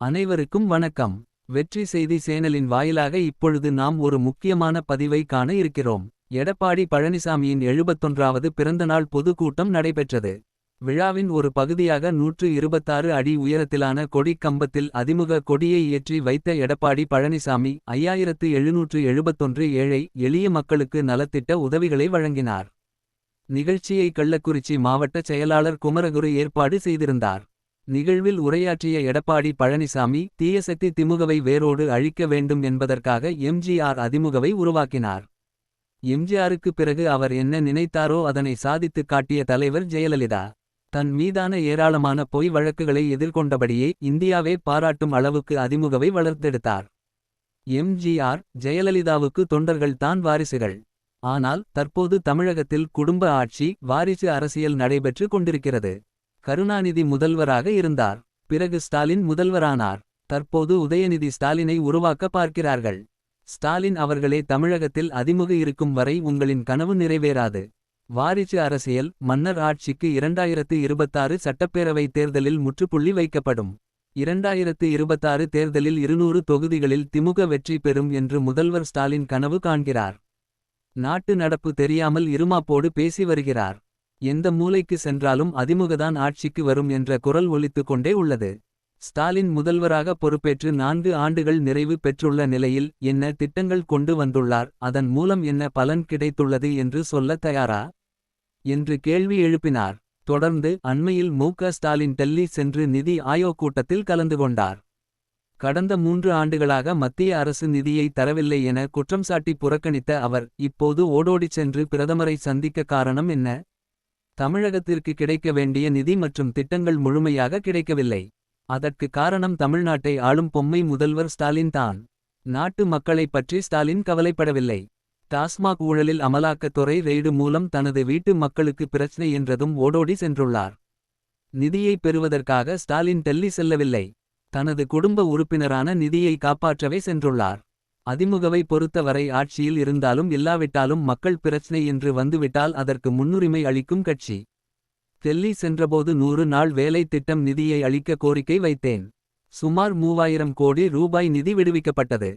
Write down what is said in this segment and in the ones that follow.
அனைவருக்கும் வணக்கம். வெற்றி செய்தி சேனலின் வாயிலாக இப்பொழுது நாம் ஒரு முக்கியமான பதிவை காண இருக்கிறோம். எடப்பாடி பழனிசாமியின் எழுபத்தொன்றாவது பிறந்தநாள் பொதுக்கூட்டம் நடைபெற்றது. விழாவின் ஒரு பகுதியாக நூற்று இருபத்தாறு அடி உயரத்திலான கொடிக்கம்பத்தில் அதிமுக கொடியை ஏற்றி வைத்த எடப்பாடி பழனிசாமி ஐயாயிரத்து எழுநூற்று எழுபத்தொன்று ஏழை எளிய மக்களுக்கு நலத்திட்ட உதவிகளை வழங்கினார். நிகழ்ச்சியை கள்ளக்குறிச்சி மாவட்ட செயலாளர் குமரகுரு ஏற்பாடு செய்திருந்தார். நிகழ்வில் உரையாற்றிய எடப்பாடி பழனிசாமி தீயசக்தி திமுகவை வேரோடு அழிக்க வேண்டும் என்பதற்காக எம்ஜிஆர் அதிமுகவை உருவாக்கினார். எம்ஜிஆருக்கு பிறகு அவர் என்ன நினைத்தாரோ அதனை சாதித்துக் காட்டிய தலைவர் ஜெயலலிதா. தன் மீதான ஏராளமான பொய் வழக்குகளை எதிர்கொண்டபடியே இந்தியாவே பாராட்டும் அளவுக்கு அதிமுகவை வளர்த்தெடுத்தார். எம்ஜிஆர் ஜெயலலிதாவுக்கு தொண்டர்கள் தான் வாரிசுகள். ஆனால் தற்போது தமிழகத்தில் குடும்ப ஆட்சி வாரிசு அரசியல் நடைபெற்று கொண்டிருக்கிறது. கருணாநிதி முதல்வராக இருந்தார். பிறகு ஸ்டாலின் முதல்வரானார். தற்போது உதயநிதி ஸ்டாலினை உருவாக்க பார்க்கிறார்கள். ஸ்டாலின் அவர்களே தமிழகத்தில் அதிமுக இருக்கும் வரை உங்களின் கனவு நிறைவேறாது. வாரிசு அரசியல் மன்னர் ஆட்சிக்கு இரண்டாயிரத்து இருபத்தாறு சட்டப்பேரவை தேர்தலில் முற்றுப்புள்ளி வைக்கப்படும். இரண்டாயிரத்து இருபத்தாறு தேர்தலில் இருநூறு தொகுதிகளில் திமுக வெற்றி பெறும் என்று முதல்வர் ஸ்டாலின் கனவு காண்கிறார். நாட்டு நடப்பு தெரியாமல் இருமாப்போடு பேசி வருகிறார். எந்த மூலைக்கு சென்றாலும் அதிமுகதான் ஆட்சிக்கு வரும் என்ற குரல் ஒலித்துக் கொண்டே உள்ளது. ஸ்டாலின் முதல்வராக பொறுப்பேற்று நான்கு ஆண்டுகள் நிறைவு பெற்றுள்ள நிலையில் என்ன திட்டங்கள் கொண்டு வந்துள்ளார் அதன் மூலம் என்ன பலன் கிடைத்துள்ளது என்று சொல்ல தயாரா? என்று கேள்வி எழுப்பினார். தொடர்ந்து அண்மையில் மு. ஸ்டாலின் டெல்லி சென்று நிதி ஆயோக் கூட்டத்தில் கலந்து கொண்டார். கடந்த மூன்று ஆண்டுகளாக மத்திய அரசு நிதியை தரவில்லை என குற்றம் சாட்டி புறக்கணித்த அவர் இப்போது ஓடோடிச் சென்று பிரதமரை சந்திக்க காரணம் என்ன? தமிழகத்திற்கு கிடைக்க வேண்டிய நிதி மற்றும் திட்டங்கள் முழுமையாக கிடைக்கவில்லை. அதற்கு காரணம் தமிழ்நாட்டை ஆளும் பொம்மை முதல்வர் ஸ்டாலின் தான். நாட்டு மக்களைப் பற்றி ஸ்டாலின் கவலைப்படவில்லை. டாஸ்மாக் ஊழலில் அமலாக்கத்துறை ரெய்டு மூலம் தனது வீட்டு மக்களுக்கு பிரச்சனை என்றதும் ஓடோடி சென்றுள்ளார். நிதியை பெறுவதற்காக ஸ்டாலின் டெல்லி செல்லவில்லை. தனது குடும்ப உறுப்பினரான நிதியை காப்பாற்றவே சென்றுள்ளார். அதிமுகவை பொறுத்தவரை ஆட்சியில் இருந்தாலும் இல்லாவிட்டாலும் மக்கள் பிரச்சனை என்று வந்துவிட்டால் அதற்கு முன்னுரிமை அளிக்கும் கட்சி. டெல்லி சென்றபோது நூறு நாள் வேலை திட்டம் நிதியை அளிக்க கோரிக்கை வைத்தேன். சுமார் மூவாயிரம் கோடி ரூபாய் நிதி விடுவிக்கப்பட்டது.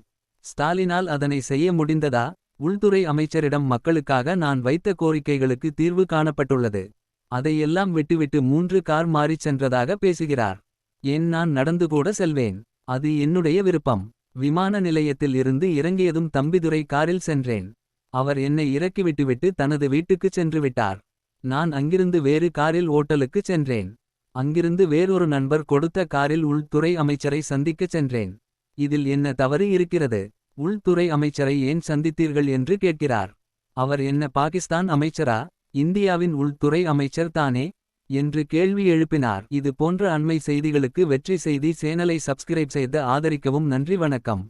ஸ்டாலினால் அதனை செய்ய முடிந்ததா? உள்துறை அமைச்சரிடம் மக்களுக்காக நான் வைத்த கோரிக்கைகளுக்கு தீர்வு காணப்பட்டுள்ளது. அதையெல்லாம் விட்டுவிட்டு மூன்று கார் மாறிச் சென்றதாக பேசுகிறார். ஏன் நான் நடந்து கூட செல்வேன். அது என்னுடைய விருப்பம். விமான நிலையத்தில் இருந்து இறங்கியதும் தம்பிதுரை காரில் சென்றேன். அவர் என்னை இறக்கிவிட்டுவிட்டு தனது வீட்டுக்குச் சென்று விட்டார். நான் அங்கிருந்து வேறு காரில் ஓட்டலுக்குச் சென்றேன். அங்கிருந்து வேறொரு நண்பர் கொடுத்த காரில் உள்துறை அமைச்சரை சந்திக்கச் சென்றேன். இதில் என்ன தவறு இருக்கிறது? உள்துறை அமைச்சரை ஏன் சந்தித்தீர்கள் என்று கேட்கிறார். அவர் என்ன பாகிஸ்தான் அமைச்சரா? இந்தியாவின் உள்துறை அமைச்சர் தானே? என்று கேள்வி எழுப்பினார். இது போன்ற அண்மை செய்திகளுக்கு வெற்றி செய்தி சேனலை சப்ஸ்கிரைப் செய்து ஆதரிக்கவும் நன்றி வணக்கம்.